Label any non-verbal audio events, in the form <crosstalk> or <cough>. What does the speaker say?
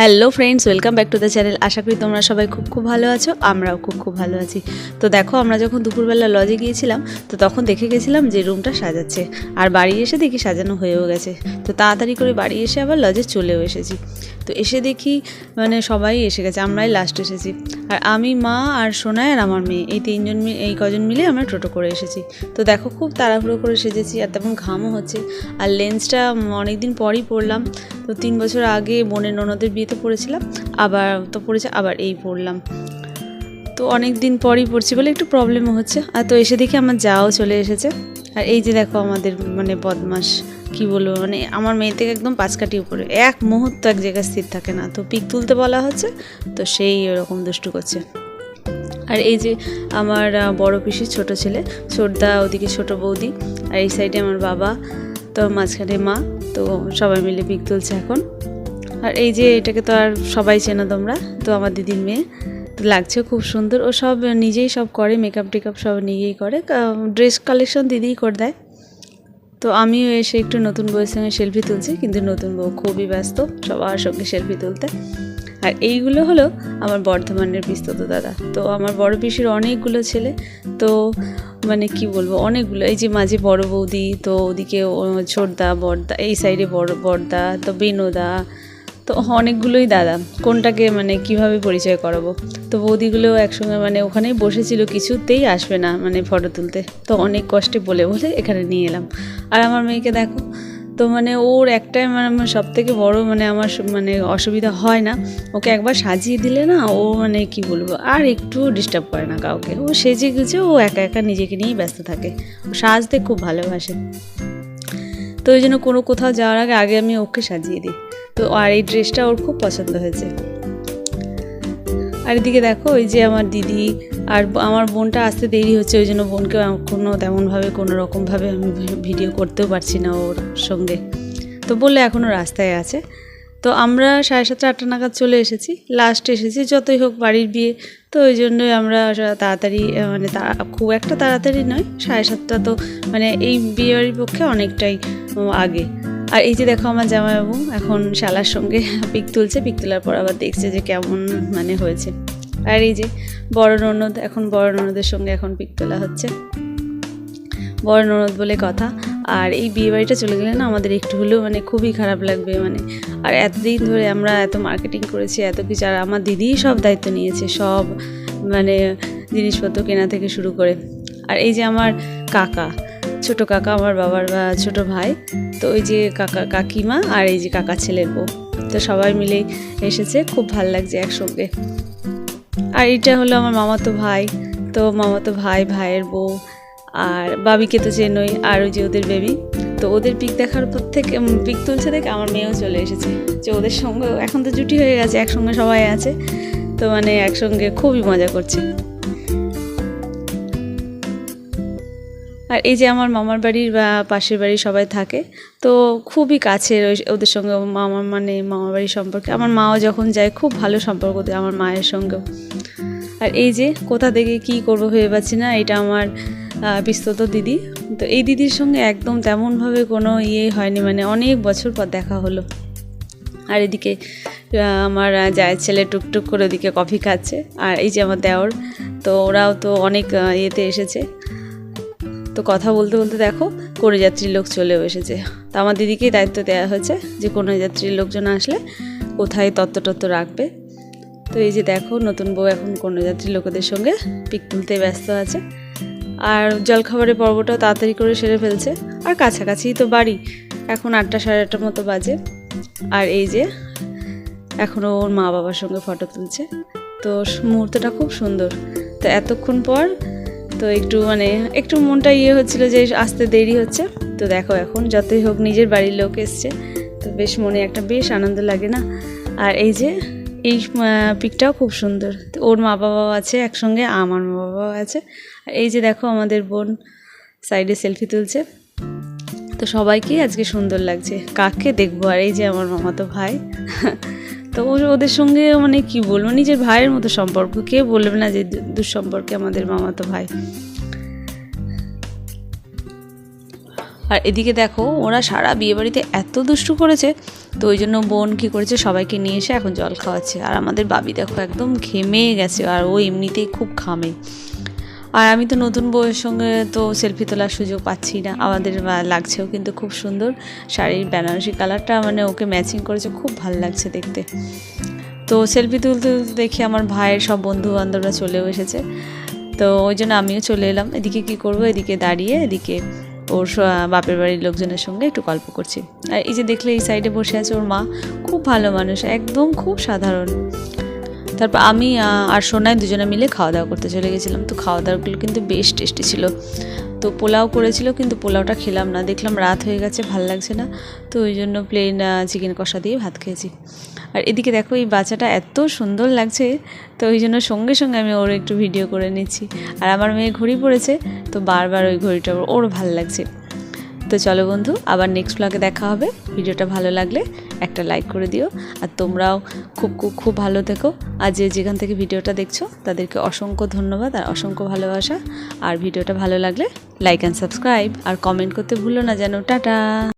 Hello friends welcome back to the channel আশা করি তোমরা সবাই খুব খুব ভালো আছো, আমরাও খুব খুব ভালো আছি। তো দেখো, আমরা যখন দুপুরবেলা লজে গিয়েছিলাম, তো তখন দেখে গেছিলাম যে রুমটা সাজাচ্ছে। আর বাড়ি এসে দেখি সাজানো হয়েও গেছে। তো তাড়াতাড়ি করে বাড়ি এসে আবার লজে চলেও এসেছি। তো এসে দেখি মানে সবাই এসে গেছে, আমরাই লাস্ট এসেছি। আর আমি, মা আর সোনায় আর আমার মেয়ে, এই তিনজন এই কজন মিলে আমরা টোটো করে এসেছি। তো দেখো খুব তাড়াহুড়ো করে সেজেছি, আর তেমন ঘামও হচ্ছে। আর লেন্সটা অনেক দিন পরই পরলাম। তো তিন বছর আগে বোনের ননদের বিয়েতে পড়েছিলাম, আবার তো পড়েছে, আবার এই পড়লাম তো অনেক দিন পরই পড়ছি বলে একটু প্রবলেমও হচ্ছে। আর তো এসে দেখি আমার যাও চলে এসেছে। আর এই যে দেখো আমাদের মানে বদমাস। কি বলব মানে আমার মেয়ে থেকে একদম পাঁচ কাটি উপরে। এক মুহূর্ত এক জায়গায় স্থির থাকে না। তো পিক তুলতে বলা হচ্ছে, তো সেই ওরকম দুষ্টু করছে। আর এই যে আমার বড় পিসির ছোট ছেলে ছোটদা ওদিকে ছোট বৌদি, আর এই সাইডে আমার বাবা, তো মাঝখানে মা, তো সবাই মিলে পিক তুলছে এখন। আর এই যে এটাকে তো আর সবাই চেনো তোমরা, তো আমার দিদির মেয়ে। লাগছে খুব সুন্দর, ও সব নিজেই সব করে মেকআপ টেকআপ সব নিজেই করে। ড্রেস কালেকশন দিদিই করে দেয়। তো আমিও এসে একটু নতুন বউয়ের সঙ্গে সেলফি তুলছি, কিন্তু নতুন বউ খুবই ব্যস্ত, সবার সঙ্গে সেলফি তুলতে। আর এইগুলো হলো আমার বর্ধমানের বিস্তত দাদা। তো আমার বড় পিসির অনেকগুলো ছেলে, তো মানে কি বলব, অনেকগুলো। এই যে মাঝে বড় বৌদি, তো ওদিকে ছোটদা, বড়দা, এই সাইডে বড়, বড়দা, তো বেনুদা তো অনেকগুলোই দাদা। কোনটাকে মানে কীভাবে পরিচয় করাবো? তো বৌদিগুলো একসঙ্গে মানে ওখানেই বসেছিল, কিছুতেই আসবে না মানে ফটো তুলতে। তো অনেক কষ্টে বলে বলে এখানে নিয়ে এলাম। আর আমার মেয়েকে দেখো, তো মানে ওর একটাই মানে সব থেকে বড়ো মানে আমার মানে অসুবিধা হয় না। ওকে একবার সাজিয়ে দিলে না ও মানে কি বলব, আর একটু ডিস্টার্ব করে না কাউকে। ও সেজে গুজে ও একা একা নিজেকে নিয়েই ব্যস্ত থাকে। ও সাজতে খুব ভালোবাসে। তো ওই জন্য কোনো কোথাও যাওয়ার আগে আগে আমি ওকে সাজিয়ে দিই। তো আর এই ড্রেসটা ওর খুব পছন্দ হয়েছে। আর এদিকে দেখো, ওই যে আমার দিদি আর আমার বোনটা আসতে দেরি হচ্ছে, ওই জন্য বোনকে কোনো তেমনভাবে, কোনো রকমভাবে আমি ভিডিও করতেও পারছি না ওর সঙ্গে। তো বললে এখনও রাস্তায় আছে। তো আমরা সাড়ে সাতটা, আটটা নাগাদ চলে এসেছি। লাস্ট এসেছি যতই হোক বাড়ির বিয়ে। তো ওই জন্যই আমরা তাড়াতাড়ি মানে খুব একটা তাড়াতাড়ি নয়, সাড়ে সাতটা তো মানে এই বিয়ে বাড়ির পক্ষে অনেকটাই আগে। আর এই যে দেখো আমার জামাইবাবু, এখন শালার সঙ্গে পিক তুলছে, পিক তোলার পর আবার দেখছে যে কেমন মানে হয়েছে। আর এই যে বড় ননদ, এখন বড় ননদের সঙ্গে এখন পিক তোলা হচ্ছে। বড় ননদ বলে কথা। আর এই বিয়ে বাড়িটা চলে গেলে না আমাদের একটু হলেও মানে খুবই খারাপ লাগবে মানে। আর এতদিন ধরে আমরা এত মার্কেটিং করেছি, এত কিছু, আর আমার দিদিই সব দায়িত্ব নিয়েছে, সব মানে জিনিসপত্র কেনা থেকে শুরু করে। আর এই যে আমার কাকা ছোট কাকা আমার বাবার ছোট ভাই, তো ওই যে কাকা, কাকিমা আর এই যে কাকা ছেলের বউ। তো সবাই মিলেই এসেছে, খুব ভালো লাগছে একসঙ্গে। আর এটা হলো আমার মামাতো ভাই, তো মামাতো ভাই, ভাইয়ের বউ, আর বাবিকে তো চেনই, আর ওই যে ওদের বেবি তো ওদের পিক দেখার পর থেকে পিক তুলছে দেখে আমার মেয়েও চলে এসেছে। যে ওদের সঙ্গে এখন তো জুটি হয়ে গেছে, একসঙ্গে সবাই আছে। তো মানে একসঙ্গে খুবই মজা করছে। আর এই যে আমার মামার বাড়ির বা পাশের বাড়ির সবাই থাকে তো খুবই কাছের ওই ওদের সঙ্গে মামার মানে মামার বাড়ির সম্পর্কে। আমার মাও যখন যায় খুব ভালো সম্পর্ক দেয় আমার মায়ের সঙ্গেও। আর এই যে কোথা থেকে কি করব ভেবে পাচ্ছি না এটা আমার আহ, পিস্তত দিদি। তো এই দিদির সঙ্গে একদম তেমনভাবে কোনো ইয়ে হয়নি মানে অনেক বছর পর দেখা হলো। আর এদিকে আমার জায়ের ছেলে টুকটুক করে ওদিকে কফি খাচ্ছে। আর এই যে আমার দেওর তো ওরাও তো অনেক ইয়েতে এসেছে। তো কথা বলতে বলতে দেখো, কোনো যাত্রীর লোক চলেও এসেছে। তো আমার দিদিকেই দায়িত্ব দেওয়া হয়েছে যে কোনো যাত্রীর লোকজন আসলে কোথায় তত্ত্ব টত্ত্ব রাখবে। তো এই যে দেখো, নতুন বউ এখন কোনো যাত্রী লোকেদের সঙ্গে পিক তুলতে ব্যস্ত আছে। আর জলখাবারের পর্বটাও তাড়াতাড়ি করে সেরে ফেলছে। আর কাছাকাছিই তো বাড়ি, এখন আটটা সাড়ে আটটার মতো বাজে। আর এই যে এখনও ওর মা বাবার সঙ্গে ফটো তুলছে। তো মুহূর্তটা খুব সুন্দর। তো এতক্ষণ পর তো একটু মানে একটু মনটা ইয়ে হচ্ছিল যে আসতে দেরি হচ্ছে। তো দেখো এখন যতই হোক নিজের বাড়ির লোক এসছে। তো বেশ মনে একটা বেশ আনন্দ লাগে না? আর এই যে, এই পিকটাও খুব সুন্দর। ওর মা বাবাও আছে একসঙ্গে, আমার মা বাবাও আছে। আর এই যে দেখো আমাদের বোন সাইডে সেলফি তুলছে। তো সবাইকেই আজকে সুন্দর লাগছে। কাকে দেখব? আর এই যে আমার মামাতো ভাই। <laughs> তো ওদের সঙ্গে মানে কি বলব, নিজের ভাইয়ের মতো সম্পর্ক। কে বলবে না যে দুঃসম্পর্কে আমাদের মামাতো ভাই। আর এদিকে দেখো, ওরা সারা বিয়েবাড়িতে এত দুষ্টু করেছে, তো ওই জন্য বোন কী করেছে, সবাইকে নিয়ে এসে এখন জল খাওয়াচ্ছে। আর আমাদের বাবি দেখো একদম ঘেমে গেছে, আর ও এমনিতেই খুব ঘামে। আর আমি তো নতুন বউয়ের সঙ্গে তো সেলফি তোলার সুযোগ পাচ্ছি না। আমাদের লাগছেও কিন্তু খুব সুন্দর। শাড়ির বেনারসি কালারটা মানে ওকে ম্যাচিং করেছে, খুব ভালো লাগছে দেখতে। তো সেলফি তুলতে তুলতে দেখি আমার ভাইয়ের সব বন্ধু বান্ধবরা চলেও এসেছে। তো ওই জন্য আমিও চলে এলাম। এদিকে কি করব? এদিকে দাঁড়িয়ে, এদিকে ওর বাপের বাড়ির লোকজনের সঙ্গে একটু গল্প করছি। আর এই যে দেখলে এই সাইডে বসে আছে ওর মা। খুব ভালো মানুষ, একদম খুব সাধারণ। তারপর আমি আর সোনায় দুজনে মিলে খাওয়া দাওয়া করতে চলে গেছিলাম। তো খাওয়া দাওয়াগুলো কিন্তু বেশ টেস্টি ছিল। তো পোলাও করেছিল, কিন্তু পোলাওটা খেলাম না। দেখলাম রাত হয়ে গেছে, ভালো লাগছে না। তো ওই জন্য প্লেন চিকেন কষা দিয়ে ভাত খেয়েছি। আর এদিকে দেখো, এই বাচ্চাটা এত সুন্দর লাগছে। তো ওই জন্য সঙ্গে সঙ্গে আমি ওর একটু ভিডিও করে নিচ্ছি। আর আমার মেয়ে ঘড়ি পড়েছে, তো বারবার ওই ঘড়িটা ওর- ভালো লাগছে। তো চলো বন্ধু, আবার নেক্সট ব্লগে দেখা হবে। ভিডিওটা ভালো লাগলে একটা লাইক করে দিও। আর তোমরাও খুব খুব খুব ভালো থেকো। আর যে যেখান থেকে ভিডিওটা দেখছ, তাদেরকে অসংখ্য ধন্যবাদ আর অসংখ্য ভালোবাসা। আর ভিডিওটা ভালো লাগলে লাইক অ্যান্ড সাবস্ক্রাইব আর কমেন্ট করতে ভুলো না যেন। টাটা!